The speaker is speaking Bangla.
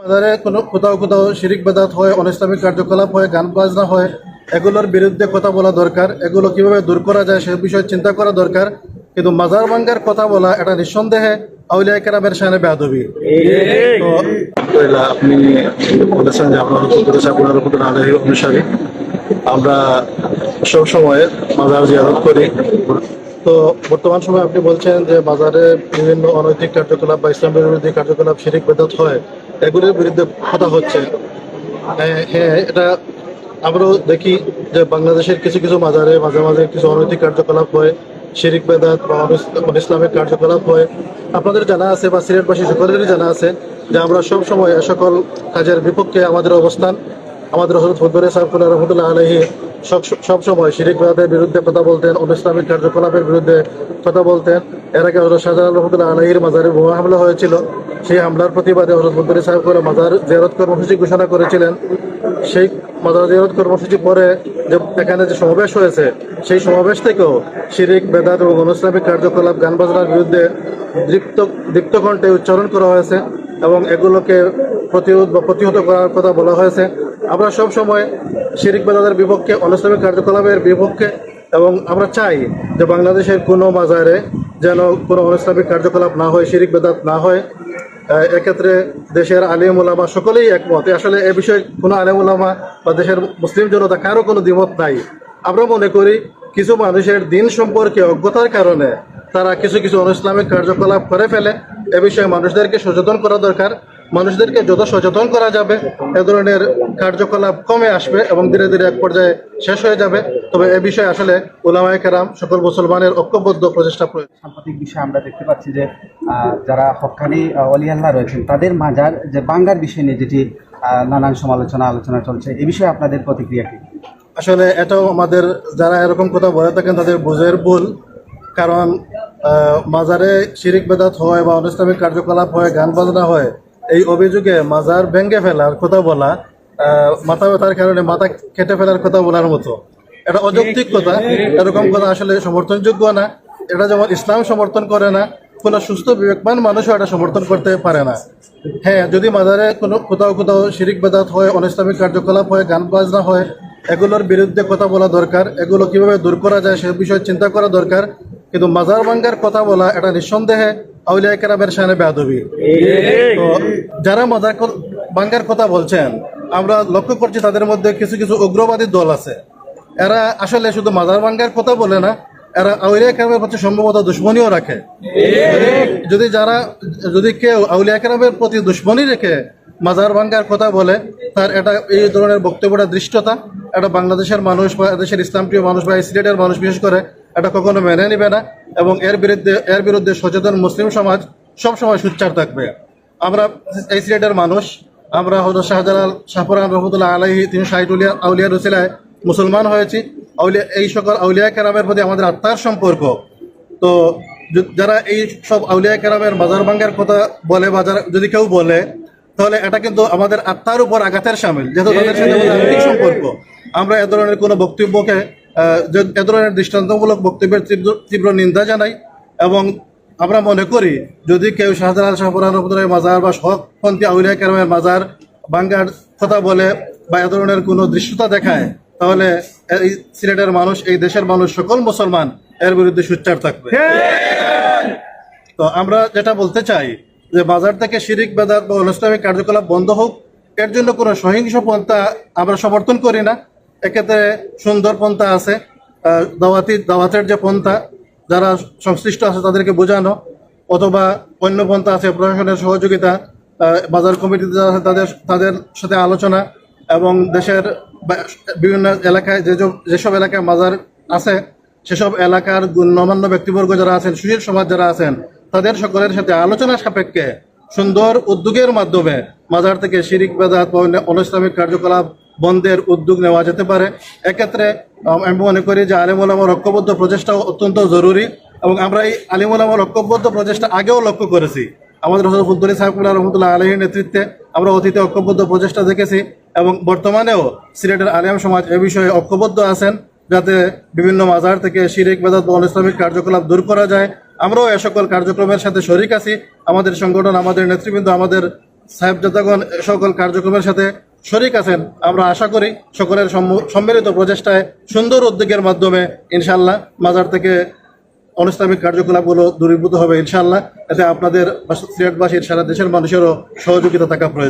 বাজারে কোনো কোথাও কোথাও শিরিক বেদাত হয় অনিসলামিক কার্যকলাপ হয় গান বাজনা হয় এগুলোর বিরুদ্ধে কথা বলা দরকার। এগুলো কীভাবে দূর করা যায় সে বিষয়ে চিন্তা করা দরকার। কিন্তু মাজার ভাঙ্গার কথা বলা এটা নিঃসন্দেহে আউলিয়া কেরামের সামনে বেয়াদবি। তো আলহামদুলিল্লাহ আপনি বলেছেন যে রহমতুল্লাহ আলহী আমরা সব সময় মাজার জিয়ারত করি। তো বর্তমান সময় আপনি বলছেন যে বাজারে বিভিন্ন অনৈতিক কার্যকলাপ বা ইসলাম বিরোধী কার্যকলাপ শিরিক বেদাত হয়। এগুলির বিরুদ্ধে কথা হচ্ছে। হ্যাঁ, এটা আমরাও দেখি যে বাংলাদেশের কিছু কিছু মাজারে মাঝে মাঝে কিছু অনৈতিক কার্যকলাপ হয় শিরিক বেদাত বা ইসলামিক কার্যকলাপ হয়। আপনাদের জানা আছে বা সিলেটবাসী সকলেরই জানা আছে যে আমরা সব সময় সকল কাজের বিপক্ষে আমাদের অবস্থান। আমাদের হজরত ফুদ্দরে সাহেবুল্লাহ রহমতুল্লাহ আলহী সব সবসময় শিরিক বেদাতের বিরুদ্ধে কথা বলতেন অনিসলামিক কার্যকলাপের বিরুদ্ধে কথা বলতেন। এর আগে হজরত শাহজাহান রহমতুল্লাহ আলহীর মাজারে বোমা হামলা হয়েছিল। সেই হামলার প্রতিবাদে হজরত ফুদ্দরে সাহেব করে মাজার জিয়ারত কর্মসূচি ঘোষণা করেছিলেন। সেই মাদার জিয়ারত কর্মসূচি পরে যে এখানে যে সমাবেশ হয়েছে, সেই সমাবেশ থেকেও শিরিক, বেদাত এবং অনুসলামিক কার্যকলাপ গান বাজনার বিরুদ্ধে দীপ্ত দীপ্ত কণ্ঠে উচ্চারণ করা হয়েছে এবং এগুলোকে প্রতিরোধ বা প্রতিহত করার কথা বলা হয়েছে। আমরা সব সময় শিরিক, বেদাতের বিপক্ষে, অনুসলামিক কার্যকলাপের বিপক্ষে এবং আমরা চাই যে বাংলাদেশের কোনো বাজারে যেন কোনো অনুসলামিক কার্যকলাপ না হয়, শিরিক বেদাত না হয়। এক্ষেত্রে দেশের আলিম ওলামা সকলেই একমত। আসলে এ বিষয়ে কোনো আলিম ওলামা বা দেশের মুসলিম জনতা কারও কোনো দ্বিমত নাই। আমরা মনে করি কিছু মানুষের দিন সম্পর্কে অজ্ঞতার কারণে তারা কিছু কিছু অনুসলামিক কার্যকলাপ করে ফেলে। এ বিষয়ে মানুষদেরকে সচেতন করা দরকার। মানুষদেরকে যত সচেতন করা যাবে। এ ধরনের কার্যকলাপ কমে আসবে এবং ধীরে ধীরে এক পর্যায়ে শেষ হয়ে যাবে। তবে এ বিষয়ে আসলে ওলামায় কেরাম সকল মুসলমানের ঐক্যবদ্ধ প্রচেষ্টা প্রয়োজন। সাম্প্রতিক বিষয়ে আমরা দেখতে পাচ্ছি যে যারা হকানি অলিয়াল্লাহ রয়েছেন তাদের মাজার যে বাঙ্গার বিষয় নিয়ে যেটি নানান সমালোচনা আলোচনা চলছে এ বিষয়ে আপনাদের প্রতিক্রিয়া কি? আসলে এটাও আমাদের যারা এরকম কথা বলে থাকেন তাদের বুঝের ভুল। কারণ মাজারে শিরিক বেদাত হয় বা অনুষ্ঠানিক কার্যকলাপ হয় গান বাজনা হয় এই অভিযোগে মাজার ভেঙ্গে ফেলার কথা বলা মাথা ব্যথার কারণে মাথা কেটে ফেলার কথা বলার মতো। এটা অযৌক্তিক কথা, এরকম কথা আসলে সমর্থনযোগ্য না। এটা যেমন ইসলাম সমর্থন করে না, কোনো সুস্থ বিবেকবান মানুষও এটা সমর্থন করতে পারে না। হ্যাঁ যদি মাজারে কোনো কোথাও কোথাও শিরিক বেদাত হয় অনিসলামিক কার্যকলাপ হয়, গান বাজনা হয়, এগুলোর বিরুদ্ধে কথা বলা দরকার, এগুলো কীভাবে দূর করা যায় সে বিষয়ে চিন্তা করা দরকার। কিন্তু মাজার ভাঙ্গার কথা বলা এটা নিঃসন্দেহে আউলিয়া কেরামের সামনে বেয়াদবি। তো যারা মাজার ক- ভাঙ্গার কথা বলছেন, আমরা লক্ষ্য করছি তাদের মধ্যে কিছু কিছু উগ্রবাদী দল আছে। এরা আসলে শুধু মাজার ভাঙ্গার কথা বলে না, এরা আউলিয়া কেরামের প্রতি সম্ভবত দুশ্মনীও রাখে। যদি যারা, যদি কেউ আউলিয়া কেরামের প্রতি দুশ্মনী রেখে মাজার ভাঙ্গার কথা বলে, তার এটা, এই ধরনের বক্তব্যটা দৃষ্টতা। এটা বাংলাদেশের মানুষ বা দেশের ইসলামপ্রিয় মানুষ বা সিলেটের মানুষ বিশেষ করে এটা কখনো মেনে নিবে না এবং এর বিরুদ্ধে এর বিরুদ্ধে সচেতন মুসলিম সমাজ সবসময় সুচ্চার থাকবে। আমরা এই সিলেটের মানুষ, আমরা হজরত শাহজালাল শাহপুরান রহমতুল্লাহ আলাহি তিনি শাহিদুলিয়া আউলিয়া রসিলায় মুসলমান হয়েছি। আউলিয়া, এই সকল আউলিয়া কেরামের প্রতি আমাদের আত্মার সম্পর্ক। তো যারা এই সব আউলিয়া কেরামের বাজার ভাঙ্গার কথা বলে বাজার যদি কেউ বলে, তাহলে এটা কিন্তু আমাদের আত্মার উপর আঘাতের সামিল, যেহেতু তাদের সাথে সম্পর্ক। আমরা এ ধরনের কোনো বক্তব্যকে এ ধরনের দৃষ্টান্তমূলক বক্তব্যের তীব্র নিন্দা জানাই এবং আমরা মনে করি, যদি কেউ শাহজালাল শাহপুরান মাজার বা হকপন্থী আউলিয়া কেরামের মাজার ভাঙ্গার কথা বলে বা এ ধরনের কোনো দৃশ্যতা দেখায়, তাহলে এই সিলেটের মানুষ, এই দেশের মানুষ সকল মুসলমান এর বিরুদ্ধে সুচ্চার থাকবে। তো আমরা যেটা বলতে চাই যে বাজার থেকে শিরিক, বেদাত বা অনুষ্ঠানিক কার্যকলাপ বন্ধ হোক, এর জন্য কোনো সহিংস পন্থা আমরা সমর্থন করি না। এক্ষেত্রে সুন্দর পন্থা আছে। দাওয়াতি, দাওয়াতের যে পন্থা, যারা সংশ্লিষ্ট আছে তাদেরকে বোঝানো, অথবা অন্য পন্থা আছে, প্রশাসনের সহযোগিতা বাজার কমিটিতে যারা আছে তাদের তাদের সাথে আলোচনা এবং দেশের বিভিন্ন এলাকায় যে যেসব এলাকায় মাজার আছে, সেসব এলাকার গণ্যমান্য ব্যক্তিবর্গ যারা আছেন, সুশীল সমাজ যারা আছেন, তাদের সকলের সাথে আলোচনা সাপেক্ষে সুন্দর উদ্যোগের মাধ্যমে মাজার থেকে শিরিক বেদাত বা অন্য অনিসলামিক কার্যকলাপ বন্ধের উদ্যোগ নেওয়া যেতে পারে। এক্ষেত্রে আমি মনে করি যে আলিমুলামার ঐক্যবদ্ধ প্রচেষ্টা অত্যন্ত জরুরি এবং আমরা এই আলিমুলামার ঐক্যবদ্ধ প্রচেষ্টা আগেও লক্ষ্য করেছি। আমাদের হজরত ফুদ্দুলি সাহেবুল্লাহ রহমতুল্লাহ আলহীর নেতৃত্বে আমরা অতীতে ঐক্যবদ্ধ প্রচেষ্টা দেখেছি এবং বর্তমানেও সিলেটের আলিম সমাজ এ বিষয়ে ঐক্যবদ্ধ আছেন যাতে বিভিন্ন মাজার থেকে শিরিক, বেদাত বা ইসলামিক কার্যকলাপ দূর করা যায়। আমরাও এ সকল কার্যক্রমের সাথে শরিক আছি। আমাদের সংগঠন, আমাদের নেতৃবৃন্দ, আমাদের সাহেবজাদাগণ এ সকল কার্যক্রমের সাথে শরিক আছেন, আমরা আশা করি সকলের সম্ম- সম্মিলিত প্রচেষ্টায় সুন্দর উদ্যোগের মাধ্যমে ইনশাল্লাহ মাজার থেকে অনুষ্ঠানিক কার্যকলাপগুলো দূরীভূত হবে ইনশাল্লাহ এতে আপনাদের সিলেটবাসীর সারা দেশের মানুষেরও সহযোগিতা থাকা প্রয়োজন।